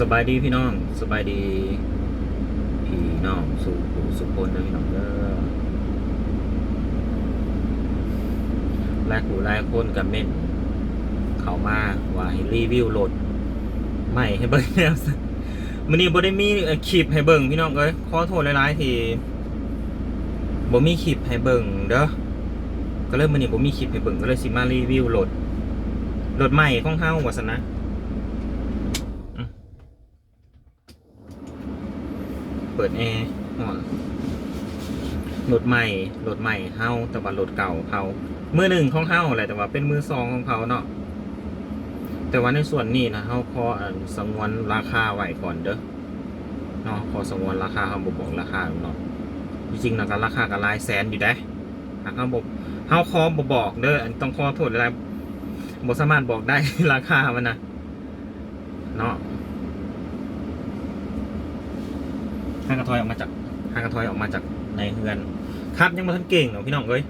สบายดีพี่น้องสบายดี พี่น้องสุขุสุพลนะพี่น้องเด้อหลายผู้หลายคนกับเม่นเขามาว่าให้รีวิวรถใหม่ให้เบิ่งแล้วมื้อนี้บ่ได้มีคลิปให้เบิ่งพี่น้องเอ้ยขอโทษหลายๆทีบ่มีคลิปให้เบิ่งเด้อก็เลยมื้อนี้บ่มีคลิปให้เบิ่งก็เลยสิมารีวิวรถรถใหม่ของเฮาว่าซั่นนะ ปิดแอร์ห่อนรถใหม่รถใหม่เฮาแต่ว่ารถเก่าเขามือหนึ่งของเฮาแหละแต่ว่าเป็นมือสองของเขาเนาะแต่ว่าในส่วนนี้นะเฮาขอสงวนราคาไว้ก่อนเด้อเนาะขอสงวนราคาเฮาบ่บอกราคาเนาะจริงๆนะก็ราคาก็หลายแสนอยู่ได้หากเฮาบ่เฮาขอบ่บอกเด้อต้องขอโทษหลายๆบ่สามารถบอกได้ราคามันนะเนาะ ห้างกระทอยออกมาจากห้างกระทอยออกมาจากในเฮือน ครับยังมาทันเก่งเหรอพี่น้องเอ้ย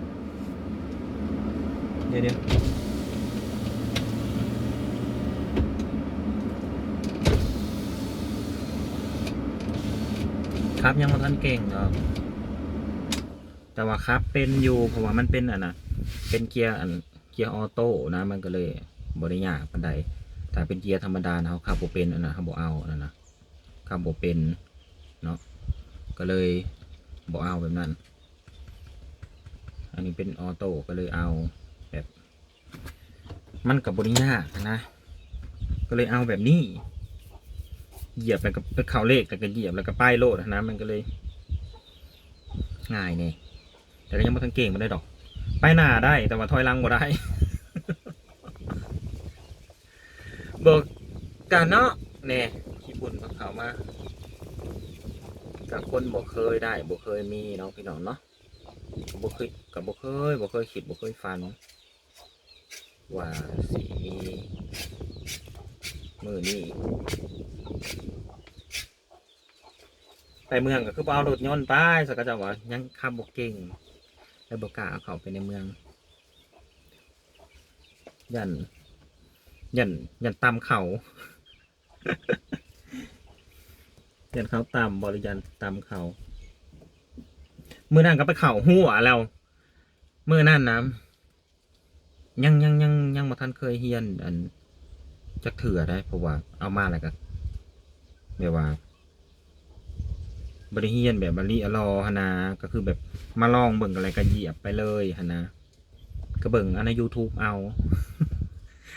เดี๋ยวเดี๋ยวครับยังมาทันเก่งเนาะแต่ว่าครับเป็นอยู่เพราะว่ามันเป็นอะนะเป็นเกียร์อันเกียร์ออโต้นะมันก็เลยบริยากปันใดถ้าเป็นเกียร์ธรรมดานะเขาขับโบเป็นอันนะเขาบเอาอันนั้นนะขับโบเป็น ก็เลยบอกเอาแบบนั้น อันนี้เป็นออโต้ก็เลยเอาแบบ มันกับบริยากนะ ก็เลยเอาแบบนี้ เหยียบไปกับไปเข่าเลขแต่ก็เหยียบแล้วก็ป้ายโลดนะมันก็เลย ง่ายเนี่ยแต่ก็ยังไม่ทันเก่งมาได้ดอก ไปหน้าได้แต่ว่าถอยลังบ่ได้บอกกันเนาะเนี่ยขี้บุญของเขามา กับคนบ่เคยได้บ่เคยมีเนาะพี่น้องเนาะบ่เคยกับบ่เคยบ่เคยคิดบ่เคยฝัน ว่าสิมีมือนี้ไปเมืองก็คือเอารถยนต์ไปสักก็จะว่ายังขับบ่เก่งแล้วบ่กล้าเขาไปในเมือง ยัน ยัน ยันตามเขา ยันเขาตามบริยันตามเขา มือนั่นก็ไปเข่าหัวแล้วมือนั่นนะยังยังยังยังมาท่านเคยเฮียน อันจักเถื่อได้เพราะว่าเอามาอะไรกันแบบว่าบริเฮียนแบบบริอลอฮนาก็คือแบบมาลองเบิ่งอะไรก็เหยียบไปเลยฮนะก็เบิ่งเอาใน YouTube เอา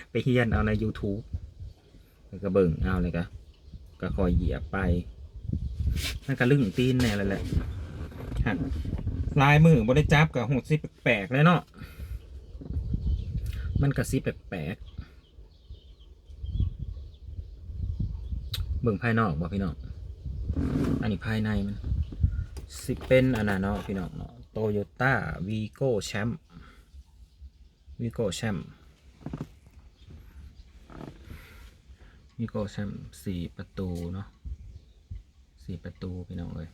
ไปเฮียนเอาใน YouTube ก็เบิ่งเอาเลยก็ก็คอยเหยียบไป นั่นก็ลึงตีนแน่เลยแหละฮะลายมือบได้จับกับหูสิแปลกๆเลยเนาะมันกระซิบแปลกๆเบิ่งภายนอกบ่พี่น้อง อันนี้ภายในมันสิเป็นอันนั้นเนาะพี่น้องเนาะโตโยต้าวีโก้แชมป์วีโก้แชมป์วีโก้แชมป์สี่ประตูเนาะ สี่ประตูพี่น้องเอ้ย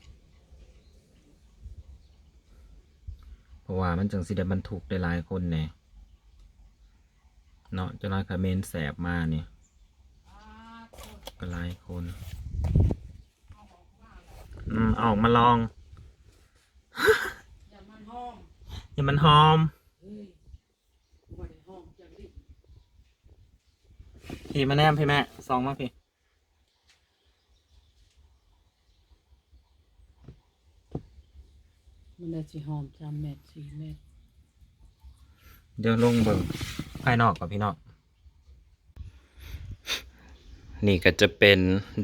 เพราะว่ามันจังสิได้บรรทุกได้หลายคนแน่เนาะจะน้อยคาเมนแสบมาเนี่ยก็หลายคนอืมออกมาลอง อย่ามันหองอย่ามันหอมเฮ้ยบ่ได้ห้องจังดิพี่มาแนมพี่แม่ซองมาพี่ มันได้สิหอมจำเม็ดสี่เม็ดเดี๋ยวลงเบิ่งภายนอกก่อนพี่น้องนี่ก็จะเป็น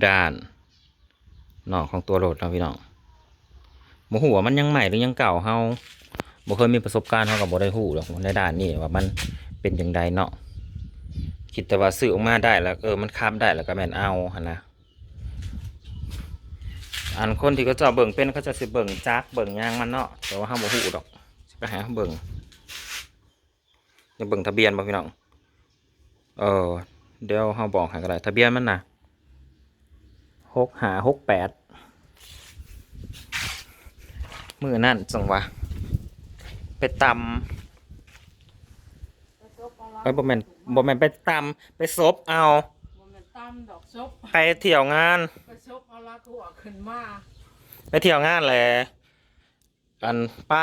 ด้านนอกของตัวรถเราะพี่น้องโมหัวามันยังใหม่หรือยังเก่าเฮาบ่เคยมีประสบการณ์เฮากับบ่ได้ฮู้หรอกในด้านนี้ว่ามันเป็นอย่างใดเนาะคิดแต่ว่าซื้อออกมาได้แล้วเออมันค้ำได้แล้วก็แม่นเอาหั่นนะ อันคนที่เขาเจะเบิ่งเป็นเขาจะสิเบิ่งจักเบิ่งยางมันเนาะแต่ว่าเฮาบ่ฮู้ดอกสิไปหาเฮาเบิ่งจะเบิ่งทะเบียนบ่พี่น้องเออเดี๋ยวเฮาบอกให้ก็ได้ทะเบียนมันน่ะหกหาหกแปดมือนั่นจังวะไปตำไปบ่แม่นบ่แม่นไปตำไปซบเอาว่ามัน ตตามดอกซบไปเที่ยวงาน ไปซบเอาละหัวขึ้นมาไปเที่ยวงานแหละอันไป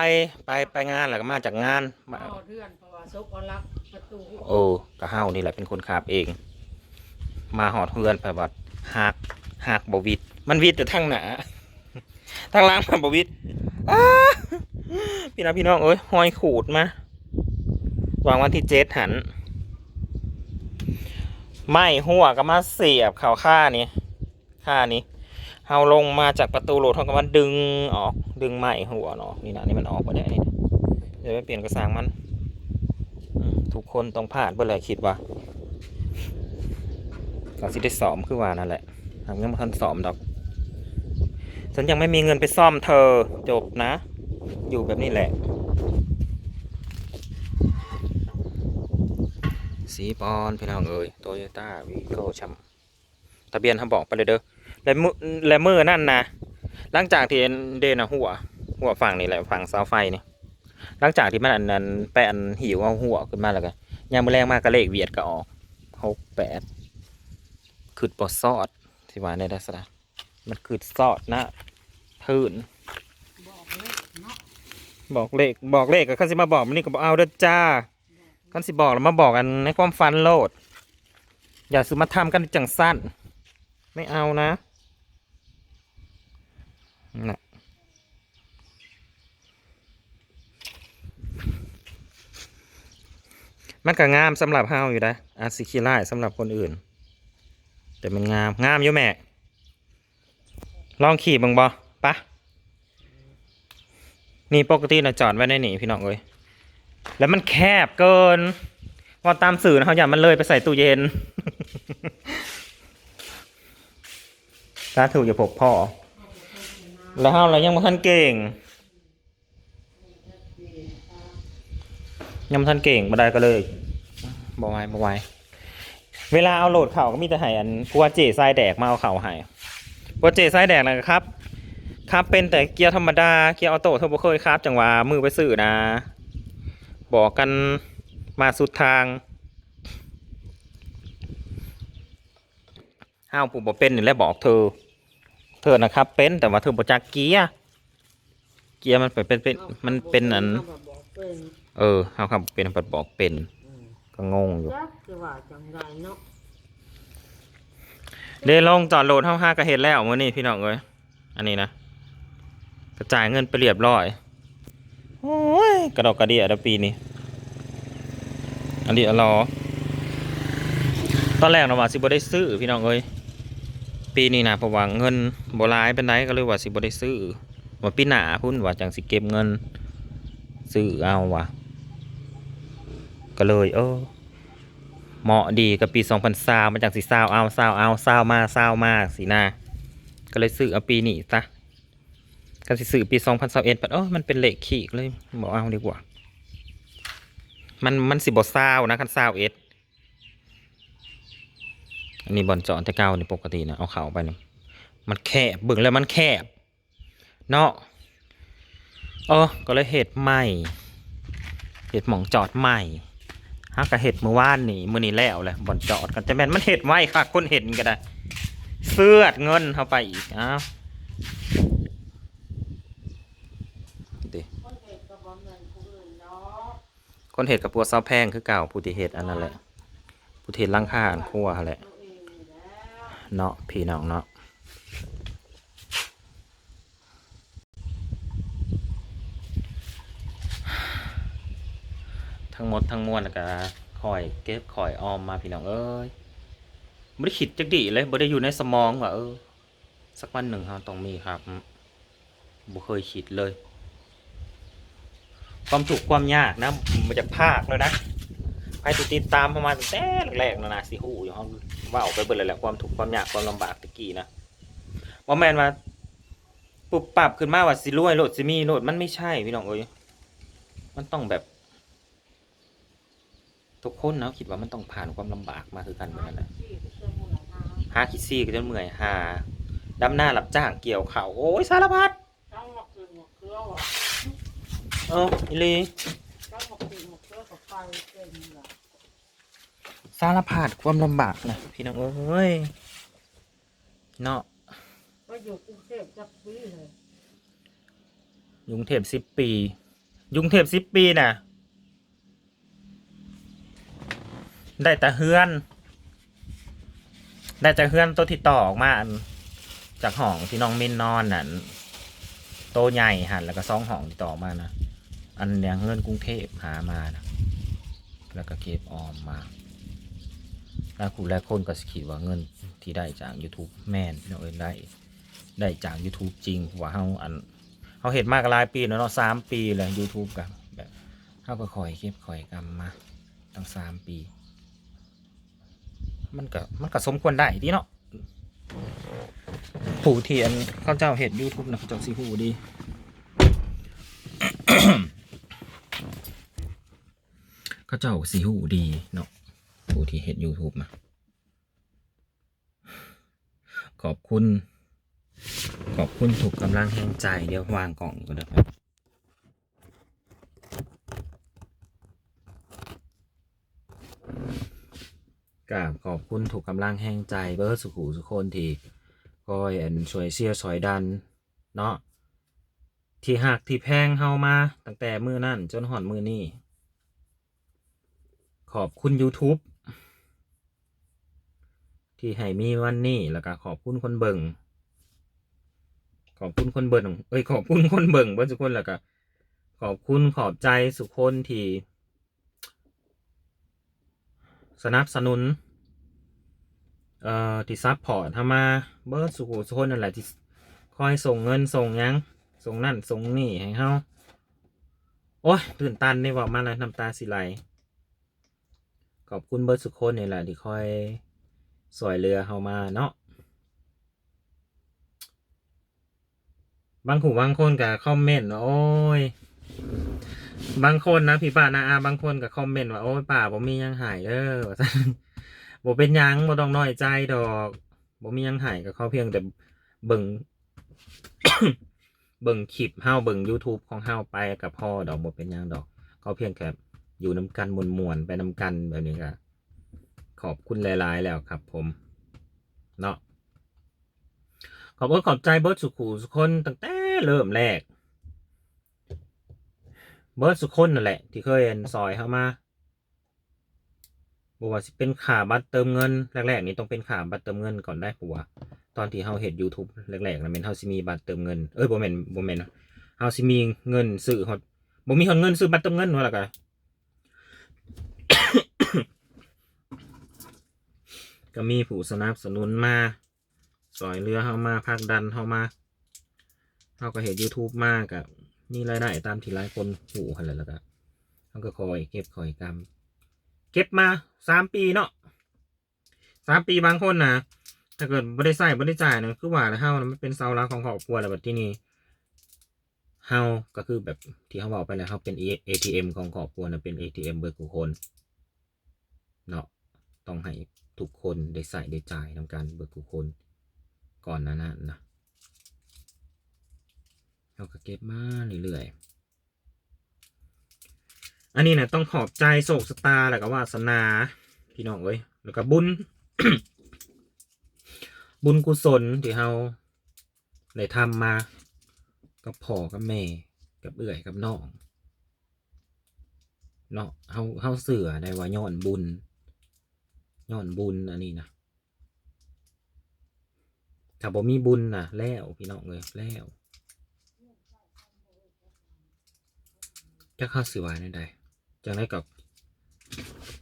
ไปไปงานแหละก็มาจากงานมาเอาเดือนเพราะว่าซบเอาลักประตูหัวโอ้ก็เฮานี่แหละเป็นคนขับเอง มาหอดเฮือนไปบัดหักหักบวิดมันวิดแต่ทางหนาทางหล่างมันบวิดอ้าพี่น้องพี่น้องเอ้ยหอยขูดมา วางวันที่เจ็ดหัน ไม่หัวก็มาเสียบเข่าค่านี่ค่านี้เฮาลงมาจากประตูโหลดเขาก็มาดึงออกดึงไม้หัวเนาะนี่นะนี่มันออกมาได้นี่เดี๋ยวไปเปลี่ยนกระสังมันทุกคนต้องผ่านเพื่ออะไรคิดว่าก็สิได้สอมคือว่านั่นแหละทำยังไม่ทันสอมดอก ฉันยังไม่มีเงินไปซ่อมเธอจบนะ อยู่แบบนี้แหละ สีปอนพี่น้องเอ้ยโตโยต้าวีโก้ชัมทะเบียนเขาบอกไปเลยเด้อและมือและมือนั่นนะหลังจากที่เดนอะหัว หัวฝั่งนี่แหละฝั่งเสาไฟนี่หลังจากที่มันอันนั้นแปะอันหิวเอาหัวขึ้นมาแล้วกันยามมือแรงมากก็เลขเวียดก็ออกหกแปดขึ้นปอซอดที่ว่าในลักษณะมันขึ้นซอดนะทื่นบอกเลยเนาะบอกเลขบอกเลขก็คันสิมาบอกมันนี่ก็บอกเอาเด้อจ้า คันสิบอกแล้วมาบอกกันในความฝันโลด อย่าซื้อมาทำกันจังสั้น ไม่เอานะนะมันก็งามสำหรับเฮาอยู่นะอาซิคิไลสำหรับคนอื่น แต่มันงามงามอยู่แม่ ลองขี่บังบอปะนี่ปกตินะจอดไว้ในนี่พี่น้องเอ้ย แล้วมันแคบเกินพอตามสื่อนะเขาอยากมันเลยไปใส่ตู้เย็นถ้าถูกอย่าพบพ่อ แล้วเฮาเรายังบ่ทันเก่ง ยังบ่ทันเก่งบ่ได้ก็เลยบ่ไหวบ่ไหวเวลาเอาโหลดเข่าก็มีแต่ให้อันกลัวเจทรายแดกมาเอาเข่าให้กัวเจทรายแดกนะครับ ครับเป็นแต่เกียร์ธรรมดา เกียร์ออโต้เทอร์โบเคยครับ จังหวะมือไปสื่อนะ บอกกันมาสุดทางห้าวผู้บ่เป็นนี่แหละบอกเธอ เธอนะครับเป็นแต่ว่าเธอบ่จักเกียร์เกียร์มันเป็นเป็นเป็นมันเป็นอันอาแบบบอกเป็นเออเฮาครับเป็นปัดบอกเป็นก็งงอยู่จักจะว่าจังไรเนาะเดลงจอดโหลดเท่าห้ากระเห็ดแล้วมื่อนี้พี่น้องเอ้ยอันนี้นะกระจายเงินไปเรียบร้อย โอ้ยกระดอกกระเดียดปีนี้อันนี้รอตอนแรกเราว่าสิบ่ได้ซื้อพี่น้องเอ้ยปีนี้นะเพราะว่าเงินโบ่หลายเป็นไรก็เลยว่าสิบ่ได้ซื้อว่าปีหน้าพุ่นว่าจังสิเก็บเงิน ซื้อเอาว่ะก็เลย เออเหมาะดีกับปี2020มาจากสีซาวเอาซาวเอาซาวมาซาวมาสีหน้าก็เลยซื้อเอาปีนี้ซะ กันสิซื้อปี2021ปัดเออมันเป็นเลขขี้ก็เลยบอกเอาดีกว่า มันมันสิบ่ซาวนะคันซาวเอสอันนี้บอลจอนแต่เก่านี่ปกตินะเอาเข่าไปนี่มันแคบเบิ่งแล้วมันแคบเนาะเออก็เลยเห็ดใหม่เห็ดหมองจอดใหม่ฮักกะเห็ดเมื่อวานนี่มื้อนี้แล้วแหละบ่อนจอดกันจะแม่นมันเห็ดไว้ค่ะคนเห็ดนี่ก็ได้ เสื้อเงินเข้าไปอีกอ้าวดิ คนเอกก็บอกเงินผู้อื่นเนาะ คนเห็ดกับปัวซาแพงคือเก่าผู้ที่เห็ดอันนั้นแหละผู้ที่เห็ดล่างข้าอันคั่วแหละเนาะพี่น้องเนาะทั้งหมดทั้งมวลก็คอยเก็บคอยออมมาพี่น้องเอ้ยไม่ได้คิดจักดีเลยไม่ได้อยู่ในสมองว่าเออสักวันหนึ่งเราต้องมีครับอืมบ่เคยคิดเลย ความถูกข์ความยากนะมันจะภาคเลยนะใครติดตามประมาณตั้แต่แรกๆนะนะสิหูอยู่ห้องว่าออกไปเบิดเลยแหละความถูกความยากความลำบากตะกี้นะว่าแมนว่าปุบปรับขึ้นมาว่าสิรวยโลดสิมีโลดมันไม่ใช่พี่น้องเอ้ยมันต้องแบบ ทุกคนนะคิดว่ามันต้องผ่านความลำบากมาคือกันเหมือนกันนะหาคิดซี่ก็จนเมื่อยหาดำหน้ารับจ้างเกี่ยวเข่าโอ้ยสารพัด เอออีหลีสารพัดความลำบากนะพี่น้องเอ้ยเนาะก็อยู่กรุงเทพจักปีเลยยุงเทพสิบปี ยุงเทพสิบปีน่ะ ได้แต่เฮือน ได้แต่เฮือนตัวที่ต่อออกมาจากห้องที่น้องมินนอนนั่นโตใหญ่หันแล้วก็ซองห้องที่ต่อมานะ อันเนี้ยเงินกรุงเทพหามานะแล้วก็เก็บออมมาแล้วคุณแรกคนก็สคิดว่าเงินที่ได้จาก YouTube แม่นเนาะเอ้ยได้ได้จาก YouTube จริงว่าเฮาอันเขาเห็นมากหลายปีเนาะสามปีเลย YouTube กันแบบเขาก็คอยเก็บคอยกำมาตั้งสามปี มันก็มันก็สมควรได้ดีเนาะผู้ที่อันเขาเจ้าเห็น YouTube นะเขาเจ้าสีหูดี เจ้าสีหูดีเนาะผู้ที่เห็น YouTube นะขอบคุณ ขอบคุณถูกกำลังแห่งใจเดี๋ยววางกล่องก็ได้ครับกราบขอบคุณถูกกำลังแห่งใจเบิร์สุขุสุคนที่คอยอันช่วยเชียร์ช่วยดัน เนาะที่หักที่แพงเฮามาตั้งแต่มือนั่นจนหอนมือนี่ ขอบคุณ YouTube ที่ให้มีวันนี้แล้วก็ขอบคุณคนเบิ่งขอบคุณคนเบิ่งเอ้ยขอบคุณคนเบิ่งเบิ่งสุกคนแล้วก็ขอบคุณขอบใจสุคนที่สนับสนุน เอ่อที่ซัพพอร์ตทำมาเบิร์ดสุขุสุคนนั่นแหละที่คอยส่งเงินส่งยังส่งนั่นส่งนี่ให้เฮาโอ้ยตื่นตันนี่ว่ามาแล้วน้ำตาสิไหล ขอบคุณเบิร์ดสุกคนนี่แหละที่คอยสวยเรือเฮามาเนาะบางขู่บางคนกับคอมเมนต์ว่าโอ้ย บางคนนะพี่ป้านาอาบางคนกับคอมเมนต์ว่าโอ้ยป่าผมมียังหายเด้อว่าซั่นบ่เป็นยังบ่ต้องน้อยใจดอกบ่มียังหายกับเขาเพียงแต่เบิ่ง เบิ่งคลิปเฮาเบิ่ง YouTube ของเฮาไปกับพ่อดอกบ่เป็นยังดอก เขาเพียงแค่ อยู่นํกันมวนๆไปนํกันแบบนี้ก็ขอบคุณหลาย ๆ แล้วครับ ผม เนาะขอบคุณขอบใจเบิร์ดสุขูสุคนตั้งแต่เริ่มแรก เบิร์ดสุคนนั่นแหละ ที่เคยเห็นซอยเข้ามาบอกว่าสิเป็นขาบัตรเติมเงินแรก ๆ นี่ต้องเป็นขาบัตรเติมเงินก่อนได้ปัวตอนที่เฮาเห็น YouTube แรกๆนะเมนเฮาสิมีบัตรเติมเงิน เอ้ยบ่แม่นบ่แม่นเฮาสิมีเงินซื้อฮอดบ่มีฮอดเงินซื้อบัตรเติมเงินว่าล่ะกะ ก็มีผู้สนับสนุนมาสอยเรือเข้ามาพักดันเข้ามาเขาก็เห็น YouTube มากกับมีรายได้ตามที่หลายคนหูกันเลยแล้วก็เขาก็คอยเก็บคอยกำเก็บมาสามปีเนาะสามปีบางคนนะถ้าเกิดไม่ได้ใส่ไม่ได้จ่ายนะคือว่าเฮานะมันเป็นเสาหลักของครอบครัวแล้วแบบที่นี่เฮาก็คือแบบที่เขาบอกไปแล้วเขาเป็น ATM ของครอบครัวนะเป็น ATM เบอร์กุคนเนาะต้องให้ ทุกคนได้ใส่ได้จ่ายทำการเบิกกุคนก่อนหนานั้นนะเราก็เก็บมาเรื่อยๆอันนี้นะต้องขอบใจโศกสตาร์แล้วก็วาสนาพี่น้องเอ้ยแล้วก็บุญ บุญกุศลที่เราได้ทำมากับพ่อกับแม่กับเอื่อยกับน้องเนาะเฮาเฮาเสือได้ว่าย้อนบุญ ย้อนบุญอันนี้นะถ้าบ่มีบุญนะแล้วพี่น้องเลยแล้วจะเข้าสิวายในใดจังได้กับ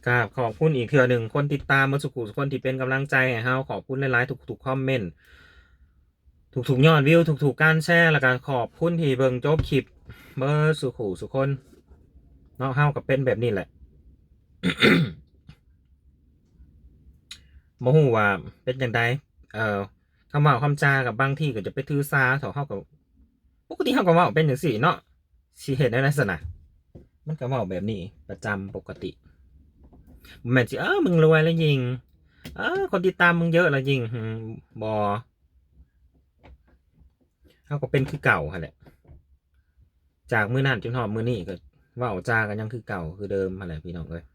กราบขอบคุณอีกเถื่อหนึ่งคนติดตามมาสุขุคนที่เป็นกำลังใจให้เฮาขอบคุณหลายๆทุกๆคอมเมนต์ทุกๆยอดวิวทุกๆการแชร์แล้วก็ขอบคุณที่เบิ่งจบคลิปเบอร์สุขุสุคนเนาะเฮากับเป็นแบบนี้แหละ โมหูว่าเป็นอย่างไรเอ่อคำว่าคำจากับบางที่ก็จะไปถือซาถาเข้ากับปกติเขาก็เว่าเป็นอย่างสี่เนาะสีเหตุในลักษณะมันก็ว่าแบบนี้ประจำปกติแม่นสิเออมึงรวยแล้วยิง เออคนติดตามมึงเยอะแล้วยิงบอเขาก็เป็นคือเก่าฮะแหละจากมือนั่นจนหอมมือนี่ก็ว่าจากันยังคือเก่าคือเดิมฮะแหละพี่น้องเลย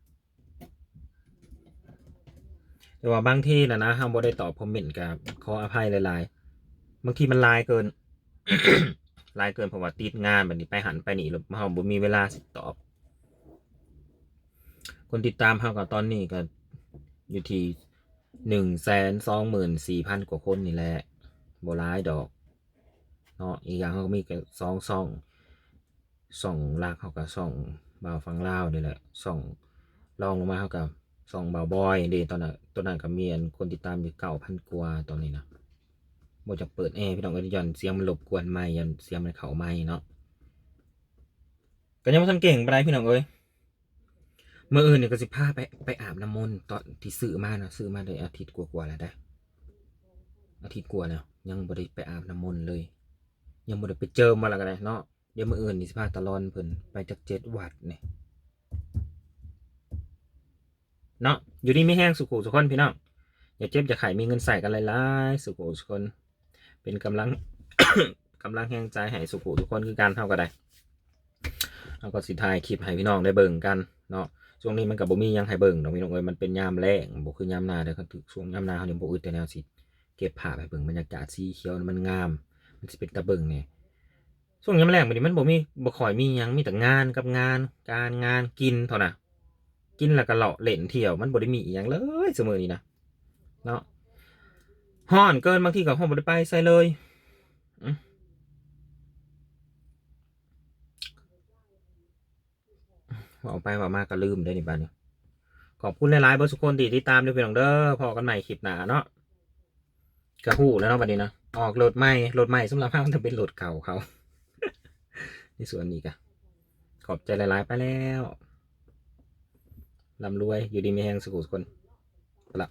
แต่ว่าบางที่นะนะเฮาบ่ได้ตอบคอมเมนต์กับขออภัยหลายๆบางทีมันลายเกินลายเกินเพราะว่าติดงานแบบนี้ไปหันไปนี่แล้วเฮาบ่มีเวลาสิตอบ คนติดตามเฮาก็ตอนนี้ก็อยู่ที่หนึ่งแสนสองหมื่นสี่พันกว่าคนนี่แหละบ่ร้ายดอกเนาะอีกอย่างเขาก็มีแค่สองซ่องส่องลากเขากับส่องบ่าวฟังเล่านี่แหละส่องลองลงมาเขากับ สองบ่าวบอยเดตอนนั้นตอนนั้นกับเมียนคนติดตามอยู่เก้าพันกว่าตอนนี้นะบ่จะเปิดแอร์พี่น้องก็ย้อนเสียงมันรบกวนไม่ยันเสียงมันเข้าไม่เนาะก็ยังไม่ทันเก่งไปได้พี่น้องเอ้ยเมื่ออื่นเนี่ยก็สิพาไปไปอาบน้ำมนต์ตอนที่ซื้อมานะซื้อมาได้อาทิตย์กว่าๆแล้วได้ อาทิตย์กว่าแล้วยังบ่ได้ไปอาบน้ำมนต์เลย ยังบ่ได้ไปเจอมาแล้วกันเลยเนาะเดี๋ยวมื้ออื่นนี่สิพาตะลอนเพิ่นไปจากเจ็ดวัดเนี่ย เนาะอยู่ดีไม่แห้งสุขุสุขคนพี่น้องอย่าเจ็บอย่าไขมีเงินใส่กันหลายๆสุขุสุขคน เป็นกำลังกำลังแห่งใจให้สุขุทุกคนคือการเท่ากันได้เอาก็สิถ่ายคลิปให้พี่น้องได้เบิ่งกันเนาะช่วงนี้มันกับบ่มียังให้เบิ่งดอกพี่น้องเอ้ยมันเป็นยามแล้งบ่คือยามนาเด้อครับช่วงยามนาเขาเนี่ยบ่อึดแต่แนวสิเก็บภาพให้เบิ่งบรรยากาศสีเขียวมันงาม มันสิเป็นตะเบิ่งเนี่ยช่วงยามแล้งบัดนี้มันบ่มีบ่ค่อยมียังมีแต่งานกับงาน การงานกินเท่าน่ะ กินแล้วก็เลาะเล่นเที่ยวมันบ่ได้มีอีหยังเลยเสมอนี้นะเนาะฮ้อนเกินบางทีก็ฮ้อนบ่ได้ไปใส่เลยออาไปว่ามาก็ลืมได้นี่บัดนี้ขอบคุณหลายๆเบอร์สุกคนที่ติดตามด้วยพี่น้องเด้อพอกันใหม่คลิปหนาเนาะกระหูแล้วเนาะบัดนี้เนาะออกรถใหม่รถใหม่สำหรับห้างจะเป็นรถเก่าเขาในส่วนนี้กะขอบใจหลายๆไปแล้ว ลำรวย อยู่ดีมีแหงสุขุสุคนไปละ